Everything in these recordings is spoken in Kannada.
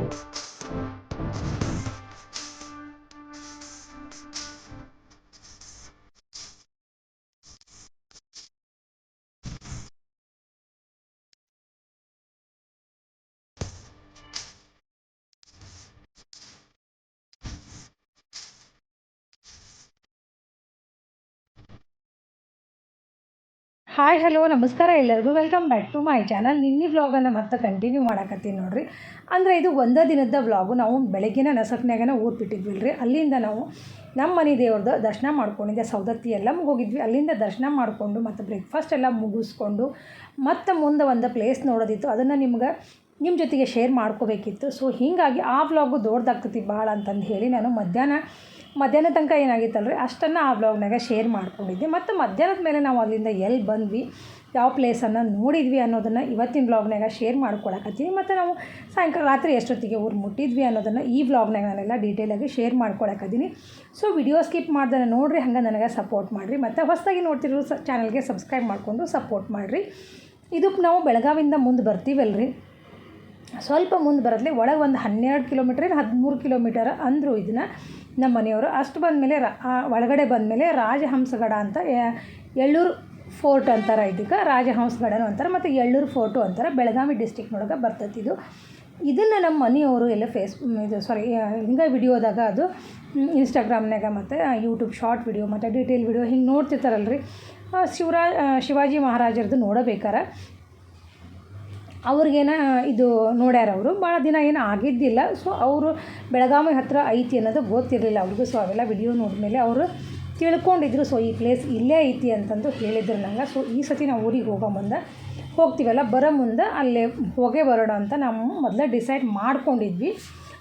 うん。ಹಾಯ್ ಹಲೋ ನಮಸ್ಕಾರ ಎಲ್ಲರಿಗೂ. Welcome back to my channel ನಿನ್ನೆ ವ್ಲಾಗನ್ನು ಮತ್ತೆ ಕಂಟಿನ್ಯೂ ಮಾಡಕತ್ತೀನಿ ನೋಡಿರಿ. ಅಂದರೆ ಇದು ಒಂದೇ ದಿನದ ವ್ಲಾಗು ನಾವು ಬೆಳಗ್ಗಿನ ನಸಕ್ನಾಗನ ಊರು ರೀ ಅಲ್ಲಿಂದ ನಾವು ನಮ್ಮ ಮನೆ ದೇವ್ರದ್ದು ದರ್ಶನ ಮಾಡ್ಕೊಂಡಿದ್ದೆ. ಸೌದತ್ತಿ ಎಲ್ಲ ಹೋಗಿದ್ವಿ ಅಲ್ಲಿಂದ ದರ್ಶನ ಮಾಡಿಕೊಂಡು ಮತ್ತು ಬ್ರೇಕ್ಫಾಸ್ಟ್ ಎಲ್ಲ ಮುಗಿಸ್ಕೊಂಡು ಮತ್ತು ಮುಂದೆ ಒಂದು ಪ್ಲೇಸ್ ನೋಡೋದಿತ್ತು. ಅದನ್ನು ನಿಮ್ಗೆ ನಿಮ್ಮ ಜೊತೆಗೆ ಶೇರ್ ಮಾಡ್ಕೋಬೇಕಿತ್ತು. ಸೊ ಹೀಗಾಗಿ ಆ ವ್ಲಾಗು ದೊಡ್ಡದಾಗ್ತತಿ ಭಾಳ ಅಂತಂದು ಹೇಳಿ ನಾನು ಮಧ್ಯಾಹ್ನ ಮಧ್ಯಾಹ್ನ ತನಕ ಏನಾಗಿತ್ತಲ್ರಿ ಅಷ್ಟನ್ನು ಆ ವ್ಲಾಗ್ನಾಗ ಶೇರ್ ಮಾಡ್ಕೊಂಡಿದ್ದೆ. ಮತ್ತು ಮಧ್ಯಾಹ್ನದ ಮೇಲೆ ನಾವು ಅಲ್ಲಿಂದ ಎಲ್ಲಿ ಬಂದ್ವಿ, ಯಾವ ಪ್ಲೇಸನ್ನು ನೋಡಿದ್ವಿ ಅನ್ನೋದನ್ನು ಇವತ್ತಿನ ಬ್ಲಾಗ್ನಾಗ ಶೇರ್ ಮಾಡ್ಕೊಳಕತ್ತೀನಿ. ಮತ್ತು ನಾವು ಸಾಯಂಕಾಲ ರಾತ್ರಿ ಎಷ್ಟೊತ್ತಿಗೆ ಊರು ಮುಟ್ಟಿದ್ವಿ ಅನ್ನೋದನ್ನು ಈ ವ್ಲಾಗ್ನಾಗ ನಾನೆಲ್ಲ ಡೀಟೇಲಾಗಿ ಶೇರ್ ಮಾಡ್ಕೊಳಕತ್ತೀನಿ. ಸೊ ವಿಡಿಯೋ ಸ್ಕಿಪ್ ಮಾಡ್ದೆ ನೋಡಿರಿ, ಹಂಗೆ ನನಗೆ ಸಪೋರ್ಟ್ ಮಾಡಿರಿ. ಮತ್ತು ಹೊಸದಾಗಿ ನೋಡ್ತಿರೋ ಸ ಚಾನಲ್ಗೆ ಸಬ್ಸ್ಕ್ರೈಬ್ ಮಾಡಿಕೊಂಡು ಸಪೋರ್ಟ್ ಮಾಡಿರಿ. ಇದಕ್ಕೆ ನಾವು ಬೆಳಗಾವಿಂದ ಮುಂದೆ ಬರ್ತೀವಲ್ರಿ. ಸ್ವಲ್ಪ ಮುಂದೆ ಬರತ್ಲೆ ಒಳಗೆ ಒಂದು ಹನ್ನೆರಡು ಕಿಲೋಮೀಟ್ರ್ ಹದಿಮೂರು ಕಿಲೋಮೀಟರ್ ಅಂದರು ಇದನ್ನು. ನಮ್ಮ ಮನೆಯವರು. ಅಷ್ಟು ಬಂದಮೇಲೆ ರಾ ಒಳಗಡೆ ಬಂದಮೇಲೆ ರಾಜಹಂಸಗಡ ಅಂತ ಎಳ್ಳೂರು ಫೋರ್ಟ್ ಅಂತಾರೆ ಇದಕ್ಕೆ, ರಾಜಹಂಸಗಡನೂ ಅಂತಾರೆ, ಮತ್ತು ಎಳ್ಳೂರು ಫೋರ್ಟು ಅಂತಾರೆ, ಬೆಳಗಾವಿ ಡಿಸ್ಟಿಕ್ನೊಳಗೆ ಬರ್ತೈತೆ ಇದು. ಇದನ್ನು ನಮ್ಮ ಮನೆಯವರು ಎಲ್ಲ ಫೇಸ್ ಇದು ಸಾರಿ ಹಿಂಗೆ ವಿಡಿಯೋದಾಗ ಅದು ಇನ್ಸ್ಟಾಗ್ರಾಮ್ನಾಗ ಮತ್ತು ಯೂಟ್ಯೂಬ್ ಶಾರ್ಟ್ ವಿಡಿಯೋ, ಮತ್ತು ಡೀಟೇಲ್ ವಿಡಿಯೋ ಹಿಂಗೆ ನೋಡ್ತಿರ್ತಾರಲ್ರಿ. ಶಿವರಾಜ್ ಶಿವಾಜಿ ಮಹಾರಾಜರದ್ದು ನೋಡಬೇಕಾರೆ. ಅವ್ರಿಗೇನ ಇದು ನೋಡ್ಯಾರ ಅವರು. ಭಾಳ ದಿನ ಏನು ಆಗಿದ್ದಿಲ್ಲ. ಸೊ ಅವರು ಬೆಳಗಾವಿ ಹತ್ತಿರ ಐತಿ ಅನ್ನೋದು ಗೊತ್ತಿರಲಿಲ್ಲ. ಅವ್ರಿಗೂ ಸೊ ಅವೆಲ್ಲ ವಿಡಿಯೋ ನೋಡಿದ್ಮೇಲೆ ಅವರು ತಿಳ್ಕೊಂಡಿದ್ರು. ಸೊ ಈ ಪ್ಲೇಸ್ ಇಲ್ಲೇ ಐತಿ ಅಂತಂದು ಹೇಳಿದ್ರು ನಂಗೆ. ಸೊ ಈ ಸತಿ ನಾವು ಊರಿಗೆ ಹೋಗೋ ಮುಂದೆ ಹೋಗ್ತೀವಲ್ಲ, ಬರೋ ಮುಂದೆ ಅಲ್ಲೇ ಹೋಗೇ ಬರೋಣ ಅಂತ ನಾವು ಮೊದಲೇ ಡಿಸೈಡ್ ಮಾಡ್ಕೊಂಡಿದ್ವಿ.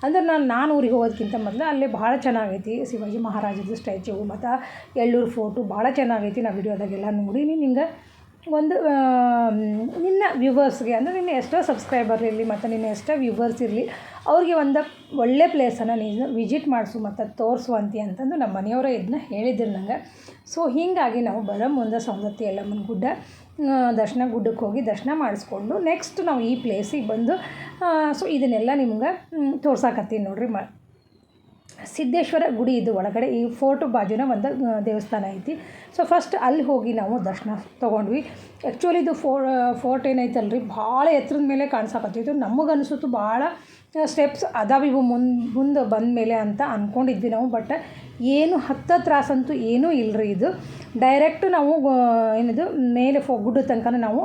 ಅಂದ್ರೆ ನಾನು ನಾನು ಊರಿಗೆ ಹೋಗೋದಕ್ಕಿಂತ ಮೊದಲು ಅಲ್ಲೇ ಭಾಳ ಚೆನ್ನಾಗೈತಿ. ಶಿವಾಜಿ ಮಹಾರಾಜದ್ದು ಸ್ಟ್ಯಾಚ್ಯು ಮತ್ತು ಎಳ್ಳೂರು ಫೋಟು ಭಾಳ ಚೆನ್ನಾಗೈತಿ. ನಾವು ವಿಡಿಯೋದಾಗೆಲ್ಲ ನೋಡೀನಿ. ನಿಂಗೆ ಒಂದು ನಿನ್ನ ವ್ಯೂವರ್ಸ್ಗೆ, ಅಂದರೆ ನಿನ್ನ ಎಷ್ಟೋ ಸಬ್ಸ್ಕ್ರೈಬರ್ ಇರಲಿ, ಮತ್ತು ನಿನ್ನ ಎಷ್ಟೋ ವ್ಯೂವರ್ಸ್ ಇರಲಿ, ಅವ್ರಿಗೆ ಒಂದು ಒಳ್ಳೆ ಪ್ಲೇಸನ್ನು ನೀನು ವಿಜಿಟ್ ಮಾಡಿಸು, ಮತ್ತು ತೋರಿಸುವಂತಿ ಅಂತಂದು ನಮ್ಮ ಮನೆಯವರೇ ಇದನ್ನ ಹೇಳಿದ್ರು ನಂಗೆ. ಸೊ ಹೀಗಾಗಿ ನಾವು ಬರೋ ಮುಂದೆ ಸವದತ್ತಿ ಯಲ್ಲಮ್ಮನ ಗುಡ್ಡ ದರ್ಶನ ಗುಡ್ಡಕ್ಕೆ ಹೋಗಿ ದರ್ಶನ ಮಾಡಿಸ್ಕೊಂಡು ನೆಕ್ಸ್ಟ್ ನಾವು ಈ ಪ್ಲೇಸಿಗೆ ಬಂದು ಸೊ ಇದನ್ನೆಲ್ಲ ನಿಮ್ಗೆ ತೋರ್ಸಾಕತ್ತೀನಿ ನೋಡಿರಿ ಮ ಸಿದ್ದೇಶ್ವರ ಗುಡಿ ಇದು ಒಳಗಡೆ ಈ ಫೋರ್ಟ್ ಬಾಜುನ ಒಂದು ದೇವಸ್ಥಾನ ಐತಿ. ಸೊ ಫಸ್ಟ್ ಅಲ್ಲಿ ಹೋಗಿ ನಾವು ದರ್ಶನ ತೊಗೊಂಡ್ವಿ. ಆ್ಯಕ್ಚುಲಿ ಇದು ಫೋ ಫೋರ್ಟ್ ಏನೈತಲ್ಲ ರೀ ಭಾಳ ಎತ್ತರದ ಮೇಲೆ ಕಾಣಿಸಕತ್ತಿತ್ತು. ನಮಗೆ ಅನಿಸುತ್ತೆ ಭಾಳ ಸ್ಟೆಪ್ಸ್ ಅದಾವ ಇವು ಮುಂದೆ ಮುಂದೆ ಬಂದ ಮೇಲೆ ಅಂತ ಅಂದ್ಕೊಂಡಿದ್ವಿ ನಾವು. ಬಟ್ ಏನು ಹತ್ತ ತ್ರಾಸಂತೂ ಏನೂ ಇಲ್ಲರಿ ಇದು. ಡೈರೆಕ್ಟ್ ನಾವು ಏನಿದು, ಮೇಲೆ ಫೋ, ಗುಡ್ಡ ತನಕ ನಾವು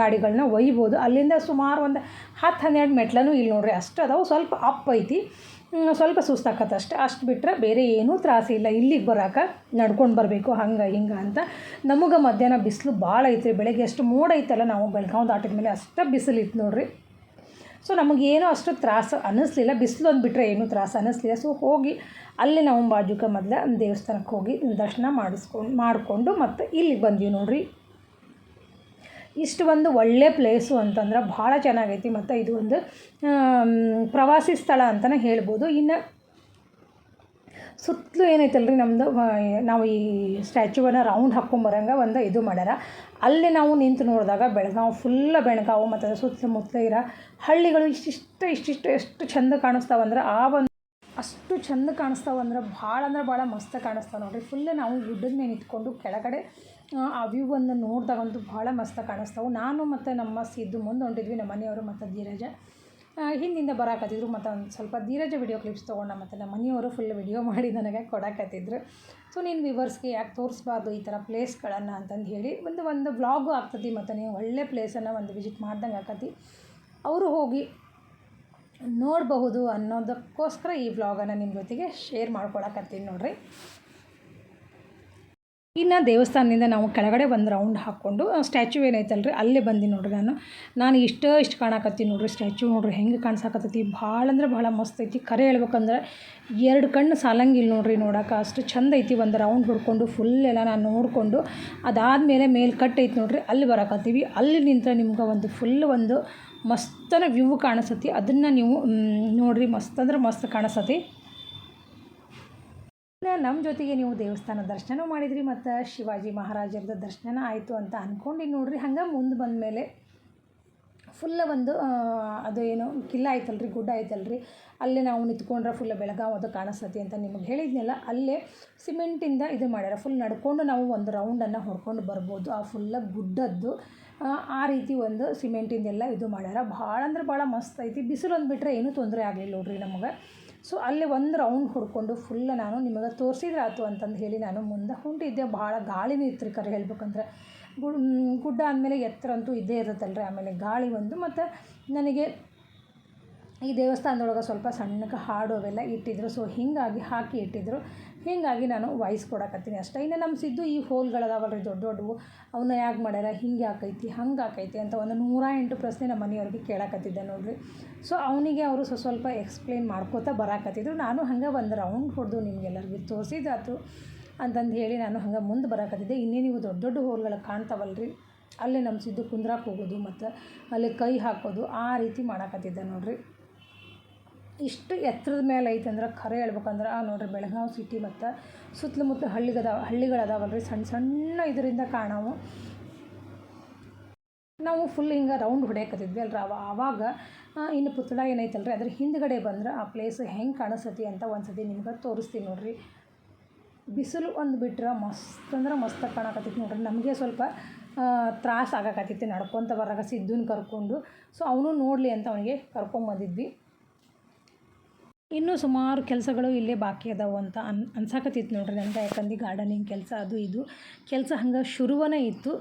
ಗಾಡಿಗಳನ್ನ ಒಯ್ಬೋದು. ಅಲ್ಲಿಂದ ಸುಮಾರು ಒಂದು ಹತ್ತು ಹನ್ನೆರಡು ಮೆಟ್ಲೂ ಇಲ್ಲಿ ನೋಡ್ರಿ. ಅಷ್ಟು ಅದಾವೆ. ಸ್ವಲ್ಪ ಅಪ್ ಐತಿ. ಸ್ವಲ್ಪ ಸುಸ್ತಾಕತ್ತೆ ಅಷ್ಟೇ. ಅಷ್ಟು ಬಿಟ್ಟರೆ ಬೇರೆ ಏನೂ ತ್ರಾಸಿಲ್ಲ ಇಲ್ಲಿಗೆ ಬರೋಕೆ ನಡ್ಕೊಂಡು ಬರಬೇಕು, ಹಂಗೆ, ಹಿಂಗೆ ಅಂತ. ನಮಗೆ ಮಧ್ಯಾಹ್ನ ಬಿಸಿಲು ಭಾಳ ಐತ್ರಿ. ಬೆಳಗ್ಗೆ ಎಷ್ಟು ಮೋಡ ಐತಲ್ಲ ನಾವು ಬೆಳಗಾವಿ ದಾಟಿದ ಮೇಲೆ ಅಷ್ಟು ಬಿಸಿಲು ಇತ್ತು ನೋಡ್ರಿ ಸೊ ನಮಗೇನು ಅಷ್ಟು ತ್ರಾಸು ಅನ್ನಿಸ್ಲಿಲ್ಲ ಬಿಸಿಲು ಒಂದು ಬಿಟ್ಟರೆ ಏನೂ ತ್ರಾಸು ಅನ್ನಿಸ್ಲಿಲ್ಲ ಸೊ ಹೋಗಿ ಅಲ್ಲಿ ನಾವು ಬಾಜುಕ ಮೊದಲ ದೇವಸ್ಥಾನಕ್ಕೆ ಹೋಗಿ ದರ್ಶನ ಮಾಡಿಸ್ಕೊಂಡು, ಮಾಡಿಕೊಂಡು ಮತ್ತು ಇಲ್ಲಿಗೆ ಬಂದ್ವಿ ನೋಡ್ರಿ. ಇಷ್ಟು ಒಂದು ಒಳ್ಳೆ ಪ್ಲೇಸು ಅಂತಂದ್ರೆ ಭಾಳ ಚೆನ್ನಾಗೈತಿ ಮತ್ತು ಇದು ಒಂದು ಪ್ರವಾಸಿ ಸ್ಥಳ ಅಂತಲೇ ಹೇಳ್ಬೋದು. ಇನ್ನು ಸುತ್ತಲೂ ಏನೈತಲ್ಲ ರೀ ನಮ್ಮದು ನಾವು ಈ ಸ್ಟ್ಯಾಚ್ಯೂವನ್ನು ರೌಂಡ್ ಹಾಕ್ಕೊಂಬರಂಗೆ ಒಂದು ಇದು ಮಾಡ್ಯಾರ. ಅಲ್ಲಿ ನಾವು ನಿಂತು ನೋಡಿದಾಗ ಬೆಳಗಾವಿ ಫುಲ್ಲ ಬೆಳಗಾವು ಮತ್ತು ಸುತ್ತಮುತ್ತ ಇರೋ ಹಳ್ಳಿಗಳು ಇಷ್ಟಿಷ್ಟು ಇಷ್ಟಿಷ್ಟು, ಎಷ್ಟು ಚೆಂದ ಕಾಣಿಸ್ತಾವಂದ್ರೆ ಆ ಒಂದು ಅಷ್ಟು ಚೆಂದ ಕಾಣಿಸ್ತಾವಂದ್ರೆ ಭಾಳ ಅಂದ್ರೆ ಭಾಳ ಮಸ್ತ್ ಕಾಣಿಸ್ತಾವೆ ನೋಡಿರಿ. ಫುಲ್ ನಾವು ಗುಡ್ಡದ ಮೇಲೆ ನಿಂತ್ಕೊಂಡು ಕೆಳಗಡೆ ಆ ವ್ಯೂವನ್ನು ನೋಡಿದಾಗಂತೂ ಭಾಳ ಮಸ್ತ್ ಕಾಣಿಸ್ತಾವೆ. ನಾನು ಮತ್ತು ನಮ್ಮ ಸಿದ್ದು ಮುಂದೆ ಹೊಂಟಿದ್ವಿ, ನಮ್ಮ ಮನೆಯವರು ಮತ್ತು ಧೀರಜ. ಹಿಂದಿಂದ ಬರಾಕತ್ತಿದ್ರು, ಮತ್ತು ಒಂದು ಸ್ವಲ್ಪ ಧೀರಜ ವಿಡಿಯೋ ಕ್ಲಿಪ್ಸ್ ತೊಗೊಂಡು ಮತ್ತು ನಮ್ಮ ಮನೆಯವರು ಫುಲ್ ವಿಡಿಯೋ ಮಾಡಿ ನನಗೆ ಕೊಡಕತ್ತಿದ್ರು. ಸೊ ನೀನು ವಿವರ್ಸ್ಗೆ ಯಾಕೆ ತೋರಿಸ್ಬಾರ್ದು ಈ ಥರ ಪ್ಲೇಸ್ಗಳನ್ನು ಅಂತಂದು ಹೇಳಿ, ಒಂದು ಒಂದು ವ್ಲಾಗು ಆಗ್ತದೆ ಮತ್ತು ನೀವು ಒಳ್ಳೆ ಪ್ಲೇಸನ್ನು ಒಂದು ವಿಸಿಟ್ ಮಾಡ್ದಂಗೆ ಆಕತಿ ಅವರು ಹೋಗಿ ನೋಡಬಹುದು ಅನ್ನೋದಕ್ಕೋಸ್ಕರ ಈ ವ್ಲಾಗನ್ನು ನಿಮ್ಮ ಜೊತೆಗೆ ಶೇರ್ ಮಾಡ್ಕೊಳಕತ್ತೀನಿ ನೋಡಿರಿ. ಇನ್ನು ದೇವಸ್ಥಾನದಿಂದ ನಾವು ಕೆಳಗಡೆ ಒಂದು ರೌಂಡ್ ಹಾಕ್ಕೊಂಡು ಸ್ಟ್ಯಾಚ್ಯೂ ಏನೈತಲ್ಲ ರೀ ಅಲ್ಲೇ ಬಂದು ನೋಡ್ರಿ ನಾನು. ನಾನು ಇಷ್ಟ ಇಷ್ಟು ಕಾಣಕತ್ತೀನಿ ನೋಡ್ರಿ, ಸ್ಟ್ಯಾಚ್ಯೂ ನೋಡ್ರಿ, ಹೆಂಗೆ ಕಾಣಿಸಾಕತ್ತೈತಿ. ಭಾಳ ಅಂದ್ರೆ ಭಾಳ ಮಸ್ತ್ ಐತಿ. ಕರೆ ಹೇಳ್ಬೇಕಂದ್ರೆ, ಎರಡು ಕಣ್ಣು ಸಾಲಂಗಿಲ್ಲ ನೋಡ್ರಿ ನೋಡೋಕೆ. ಅಷ್ಟು ಚಂದ ಐತಿ ಒಂದು ರೌಂಡ್ ಹುಡ್ಕೊಂಡು ಫುಲ್ ಎಲ್ಲ ನಾನು ನೋಡಿಕೊಂಡು, ಅದಾದಮೇಲೆ ಮೇಲೆ ಕಟ್ ಐತಿ ನೋಡ್ರಿ, ಅಲ್ಲಿ ಬರಕತ್ತೀವಿ. ಅಲ್ಲಿ ನಿಂತ ನಿಮ್ಗೆ ಒಂದು ಫುಲ್ ಒಂದು ಮಸ್ತನ ವ್ಯೂ ಕಾಣಿಸತಿ. ಅದನ್ನು ನೀವು ನೋಡಿರಿ, ಮಸ್ತ್ ಅಂದ್ರೆ ಮಸ್ತ್ ಕಾಣಿಸತಿ. ನಮ್ಮ ಜೊತೆಗೆ ನೀವು ದೇವಸ್ಥಾನ ದರ್ಶನ ಮಾಡಿದ್ರಿ ಮತ್ತು ಶಿವಾಜಿ ಮಹಾರಾಜರದ ದರ್ಶನ ಆಯಿತು ಅಂತ ಅಂದ್ಕೊಂಡು ನೋಡ್ರಿ. ಹಂಗೆ ಮುಂದೆ ಬಂದ ಮೇಲೆ ಫುಲ್ಲ ಒಂದು ಅದು ಏನು, ಕಿಲ್ಲ ಐತಲ್ರಿ ಗುಡ್ಡ ಐತಲ್ರಿ ಅಲ್ಲೇ ನಾವು ನಿಂತ್ಕೊಂಡ್ರೆ ಫುಲ್ ಬೆಳಗಾವ್ ಅದು ಕಾಣಿಸ್ತತಿ ಅಂತ ನಿಮಗೆ ಹೇಳಿದ್ನಲ್ಲ, ಅಲ್ಲೇ ಸಿಮೆಂಟಿಂದ ಇದು ಮಾಡ್ಯಾರ. ಫುಲ್ ನಡ್ಕೊಂಡು ನಾವು ಒಂದು ರೌಂಡನ್ನು ಹೊಡ್ಕೊಂಡು ಬರ್ಬೋದು. ಆ ಫುಲ್ಲ ಗುಡ್ಡದ್ದು, ಆ ರೀತಿ ಒಂದು ಸಿಮೆಂಟಿಂದೆಲ್ಲ ಇದು ಮಾಡ್ಯಾರ. ಭಾಳ ಅಂದ್ರೆ ಭಾಳ ಮಸ್ತ್ ಐತಿ. ಬಿಸಿಲು ಒಂದು ಬಿಟ್ಟರೆ ಏನೂ ತೊಂದರೆ ಆಗಲಿಲ್ಲ ನೋಡ್ರಿ ನಮಗೆ. ಸೊ ಅಲ್ಲಿ ಒಂದು ರೌಂಡ್ ಹೊಡ್ಕೊಂಡು ಫುಲ್ ನಾನು ನಿಮಗೆ ತೋರಿಸಿದ್ರೆ ಆಯ್ತು ಅಂತಂದು ಹೇಳಿ ನಾನು ಮುಂದೆ ಹೊಂಟಿದ್ದೆ. ಭಾಳ ಗಾಳಿನೂ ಇತ್ತು ರೀ ಕರೆ ಹೇಳ್ಬೇಕಂದ್ರೆ. ಗುಡ್ಡ ಅಂದಮೇಲೆ ಎತ್ತರ ಅಂತೂ ಇದ್ದೇ ಇರುತ್ತಲ್ರಿ. ಆಮೇಲೆ ಗಾಳಿ ಒಂದು ಮತ್ತು ನನಗೆ ಈ ದೇವಸ್ಥಾನದೊಳಗೆ ಸ್ವಲ್ಪ ಸಣ್ಣಕ್ಕೆ ಹಾಡು ಅವೆಲ್ಲ ಇಟ್ಟಿದ್ರು. ಸೊ ಹೀಗಾಗಿ ಹಾಕಿ ಇಟ್ಟಿದ್ರು. ಹೀಗಾಗಿ ನಾನು ವಾಯ್ಸ್ ಕೊಡಕತ್ತೀನಿ ಅಷ್ಟೇ. ಇನ್ನು ನಮ್ಮ ಸಿದ್ದು ಈ ಹೋಲ್ಗಳು ರೀ ದೊಡ್ಡ ದೊಡ್ಡವು ಅವನ್ನ ಯಾಕೆ ಮಾಡ್ಯಾರ? ಹಿಂಗೆ ಯಾಕೈತಿ? ಹಂಗೆ ಆಕೈತಿ ಅಂತ ಒಂದು ನೂರ ಎಂಟು ಪ್ರಶ್ನೆ ನಮ್ಮ ಮನೆಯವ್ರಿಗೆ ಕೇಳಕತ್ತಿದ್ದೆ ನೋಡಿರಿ. ಸೊ ಅವನಿಗೆ ಅವರು ಸ್ವಲ್ಪ ಸ್ವಲ್ಪ ಎಕ್ಸ್ಪ್ಲೇನ್ ಮಾಡ್ಕೋತಾ ಬರಾಕತ್ತಿದ್ರು. ನಾನು ಹಂಗೆ ಒಂದು ರೌಂಡ್ ಹೊಡೆದು ನಿಮಗೆಲ್ಲರಿಗೂ ತೋರಿಸಿದಾತು ಅಂತಂದು ಹೇಳಿ ನಾನು ಹಂಗೆ ಮುಂದೆ ಬರಾಕತ್ತಿದ್ದೆ. ಇನ್ನೇ ನೀವು ದೊಡ್ಡ ದೊಡ್ಡ ಹೋಲ್ಗಳು ಕಾಣ್ತಾವಲ್ರಿ. ಅಲ್ಲೇ ನಮ್ಮ ಸಿದ್ದು ಕುಂದ್ರಾಕೆ ಹೋಗೋದು ಮತ್ತು ಅಲ್ಲಿ ಕೈ ಹಾಕೋದು ಆ ರೀತಿ ಮಾಡಾಕತ್ತಿದ್ದೆ ನೋಡಿರಿ. ಇಷ್ಟು ಎತ್ತರದ ಮೇಲೆ ಐತೆ ಅಂದ್ರೆ ಖರೆ ಹೇಳ್ಬೇಕಂದ್ರೆ ನೋಡಿರಿ ಬೆಳಗಾವಿ ಸಿಟಿ ಮತ್ತು ಸುತ್ತಮುತ್ತ ಹಳ್ಳಿಗದಾವ ಹಳ್ಳಿಗಳದಾವಲ್ಲ ರೀ ಸಣ್ಣ ಸಣ್ಣ ಇದರಿಂದ ಕಾಣವು. ನಾವು ಫುಲ್ ಹಿಂಗೆ ರೌಂಡ್ ಹೊಡ್ಯಾಕತ್ತಿದ್ವಿ ಅಲ್ರಿ ಅವ ಆವಾಗ ಇನ್ನು ಪುತ್ತಳ ಏನೈತಲ್ರಿ, ಅದ್ರ ಹಿಂದ್ಗಡೆ ಬಂದ್ರೆ ಆ ಪ್ಲೇಸ್ ಹೆಂಗೆ ಕಾಣಿಸ್ತತಿ ಅಂತ ಒಂದು ಸತಿ ನಿಮ್ಗೆ ತೋರಿಸ್ತೀನಿ ನೋಡಿರಿ. ಬಿಸಿಲು ಒಂದು ಬಿಟ್ರೆ ಮಸ್ತ್ ಅಂದ್ರೆ ಮಸ್ತಾಗಿ ಕಾಣಕತ್ತೈತಿ ನೋಡ್ರಿ. ನಮಗೆ ಸ್ವಲ್ಪ ತ್ರಾಸ ಆಗಕತ್ತೈತಿ ನಡ್ಕೊತ ಬರಾಗ ಸಿದ್ದುನ ಕರ್ಕೊಂಡು. ಸೊ ಅವನು ನೋಡಲಿ ಅಂತ ಅವನಿಗೆ ಕರ್ಕೊಂಬಂದಿದ್ವಿ. ಇನ್ನೂ ಸುಮಾರು ಕೆಲಸಗಳು ಇಲ್ಲೇ ಬಾಕಿ ಅದಾವು ಅಂತ ಅನ್, ಅನ್ಸಾಕತ್ತಿತ್ತು ನೋಡ್ರಿ ನನಗೆ ಯಾಕಂದ್ರೆ ಗಾರ್ಡನಿಂಗ್ ಕೆಲಸ ಅದು ಇದು. ಕೆಲಸ ಹಂಗೆ ಶುರುವನೇ ಇತ್ತು.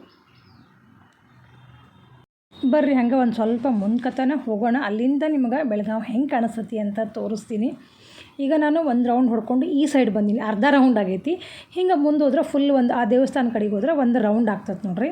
ಬರ್ರಿ ಹಂಗೆ ಒಂದು ಸ್ವಲ್ಪ ಮುನ್ಕತನ ಹೋಗೋಣ. ಅಲ್ಲಿಂದ ನಿಮ್ಗೆ ಬೆಳಗಾವಿ ಹೆಂಗೆ ಕಾಣಿಸ್ತತಿ ಅಂತ ತೋರಿಸ್ತೀನಿ. ಈಗ ನಾನು ಒಂದು ರೌಂಡ್ ಹೊಡ್ಕೊಂಡು ಈ ಸೈಡ್ ಬಂದೀನಿ. ಅರ್ಧ ರೌಂಡ್ ಆಗೈತಿ. ಹಿಂಗೆ ಮುಂದೆ ಹೋದ್ರೆ ಫುಲ್ ಒಂದು ಆ ದೇವಸ್ಥಾನ ಕಡೆಗೆ ಹೋದ್ರೆ ಒಂದು ರೌಂಡ್ ಆಗ್ತದೆ ನೋಡ್ರಿ.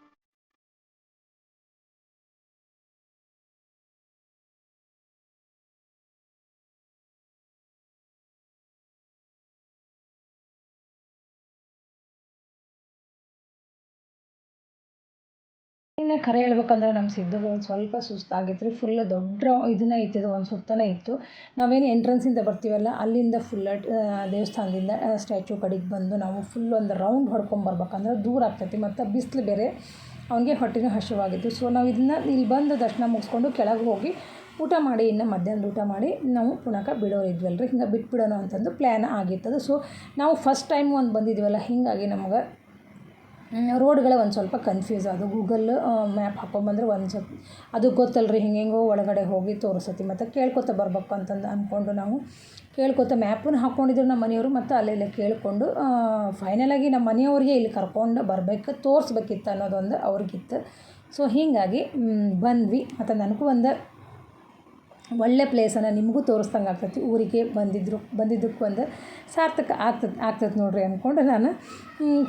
ಇನ್ನು ಖರೆ ಹೇಳ್ಬೇಕಂದ್ರೆ ನಮ್ಮ ಸಿದ್ದುಗೆ ಒಂದು ಸ್ವಲ್ಪ ಸುಸ್ತಾಗಿತ್ತು ರೀ ಫುಲ್ ದೊಡ್ಡ ಇದನ್ನ ಇದು ಒಂದು ಸುತ್ತನೇ ಇತ್ತು. ನಾವೇನು ಎಂಟ್ರೆನ್ಸಿಂದ ಬರ್ತೀವಲ್ಲ, ಅಲ್ಲಿಂದ ಫುಲ್ ದೇವಸ್ಥಾನದಿಂದ ಸ್ಟ್ಯಾಚು ಕಡೆಗೆ ಬಂದು ನಾವು ಫುಲ್ ಒಂದು ರೌಂಡ್ ಹೊಡ್ಕೊಂಬರ್ಬೇಕಂದ್ರೆ ದೂರ ಆಗ್ತೈತಿ, ಮತ್ತು ಬಿಸಿಲು ಬೇರೆ ಅವನಿಗೆ ಹೊಟ್ಟೆನೂ ಹಸಿವಾಗಿತ್ತು. ಸೊ ನಾವು ಇದನ್ನ ಇಲ್ಲಿ ಬಂದು ದರ್ಶನ ಮುಗಿಸ್ಕೊಂಡು ಕೆಳಗೆ ಹೋಗಿ ಊಟ ಮಾಡಿ, ಇನ್ನು ಮಧ್ಯಾಹ್ನದ ಊಟ ಮಾಡಿ ನಾವು ಪುನಃ ಬಿಡೋರು ಇದ್ವಲ್ಲ ರೀ ಹಿಂಗೆ ಬಿಟ್ಬಿಡೋಣ ಅಂತಂದು ಪ್ಲ್ಯಾನ್ ಆಗಿತ್ತು ಸೊ ನಾವು ಫಸ್ಟ್ ಟೈಮ್ ಒಂದು ಬಂದಿದ್ವಲ್ಲ, ಹೀಗಾಗಿ ನಮ್ಗೆ ರೋಡ್ಗಳೇ ಒಂದು ಸ್ವಲ್ಪ ಕನ್ಫ್ಯೂಸ್ ಅದು ಗೂಗಲ್ ಮ್ಯಾಪ್ ಹಾಕೊಂಬಂದ್ರೆ ಒಂದು ಸ್ವಲ್ಪ ಅದು ಗೊತ್ತಲ್ಲ ರೀ ಹಿಂಗೆಂಗೋ ಒಳಗಡೆ ಹೋಗಿ ತೋರಿಸತಿ. ಮತ್ತು ಕೇಳ್ಕೊತ ಬರ್ಬೇಕು ಅಂತಂದು ಅಂದ್ಕೊಂಡು ನಾವು ಕೇಳ್ಕೊತ ಮ್ಯಾಪನ್ನು ಹಾಕ್ಕೊಂಡಿದ್ರು ನಮ್ಮ ಮನೆಯವರು. ಮತ್ತು ಅಲ್ಲೆಲ್ಲ ಕೇಳಿಕೊಂಡು ಫೈನಲಾಗಿ ನಮ್ಮ ಮನೆಯವ್ರಿಗೆ ಇಲ್ಲಿ ಕರ್ಕೊಂಡು ಬರಬೇಕು, ತೋರಿಸ್ಬೇಕಿತ್ತು ಅನ್ನೋದೊಂದು ಅವ್ರಿಗಿತ್ತು. ಸೊ ಹೀಗಾಗಿ ಬಂದ್ವಿ. ಮತ್ತು ನನಗೂ ಒಂದು ಒಳ್ಳೆ ಪ್ಲೇಸನ್ನು ನಿಮಗೂ ತೋರಿಸ್ದಂಗೆ ಆಗ್ತೈತಿ. ಊರಿಗೆ ಬಂದಿದ್ರು, ಬಂದಿದ್ದಕ್ಕೂ ಒಂದು ಸಾರ್ಥಕ ಆಗ್ತದೆ ಆಗ್ತದೆ ನೋಡಿರಿ ಅಂದ್ಕೊಂಡು ನಾನು.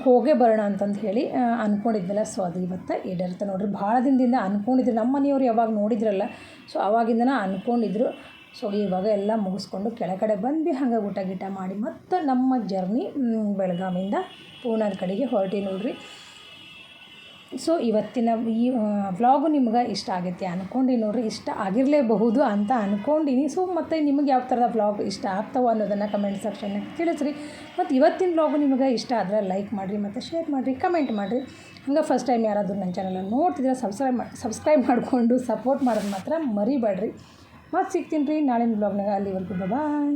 ಹೋಗೇ ಬರೋಣ ಅಂತಂದು ಹೇಳಿ ಅಂದ್ಕೊಂಡಿದ್ನಲ್ಲ ಸೊ, ಅದು ಇವತ್ತು ಈಡೇರುತ್ತೆ ನೋಡಿರಿ. ಭಾಳ ದಿನದಿಂದ ಅಂದ್ಕೊಂಡಿದ್ರು ನಮ್ಮ ಮನೆಯವ್ರು ಯಾವಾಗ ನೋಡಿದ್ರಲ್ಲ, ಸೊ ಆವಾಗಿಂದನೇ ಅಂದ್ಕೊಂಡಿದ್ರು ಸೊ, ಇವಾಗ ಎಲ್ಲ ಮುಗಿಸ್ಕೊಂಡು ಕೆಳಗಡೆ ಬಂದು ಹಂಗೆ ಊಟ ಗೀಟ ಮಾಡಿ ಮತ್ತು ನಮ್ಮ ಜರ್ನಿ ಬೆಳಗಾವಿಯಿಂದ ಪೂನಾದ ಕಡೆಗೆ ಹೊರಟಿ ನೋಡಿರಿ. ಸೊ ಇವತ್ತಿನ ಈ ವ್ಲಾಗು ನಿಮ್ಗೆ ಇಷ್ಟ ಆಗುತ್ತೆ ಅಂದ್ಕೊಂಡು ನೋಡ್ರಿ, ಇಷ್ಟ ಆಗಿರಲೇಬಹುದು ಅಂತ ಅಂದ್ಕೊಂಡಿನಿ ಸೊ ಮತ್ತು ನಿಮಗೆ ಯಾವ ಥರದ ವ್ಲಾಗ್ ಇಷ್ಟ ಆಗ್ತಾವ ಅನ್ನೋದನ್ನು ಕಮೆಂಟ್ ಸೆಕ್ಷನ್ನಾಗ ತಿಳಿಸ್ರಿ. ಮತ್ತು ಇವತ್ತಿನ ವ್ಲಾಗು ನಿಮಗೆ ಇಷ್ಟ ಆದರೆ ಲೈಕ್ ಮಾಡಿರಿ, ಮತ್ತು ಶೇರ್ ಮಾಡಿರಿ ಕಮೆಂಟ್ ಮಾಡಿರಿ. ಹಂಗೆ ಫಸ್ಟ್ ಟೈಮ್ ಯಾರಾದರೂ ನನ್ನ ಚಾನಲನ್ನು ನೋಡ್ತಿದ್ರೆ ಸಬ್ಸ್ಕ್ರೈಬ್ ಸಬ್ಸ್ಕ್ರೈಬ್ ಮಾಡಿಕೊಂಡು ಸಪೋರ್ಟ್ ಮಾಡೋದು ಮಾತ್ರ ಮರಿಬೇಡ್ರಿ ಮತ್ತು ಸಿಗ್ತೀನಿ ರೀ ನಾಳಿನ ಬ್ಲಾಗ್ನಾಗ ಅಲ್ಲಿವರೆಗೂ ಬಾಯ್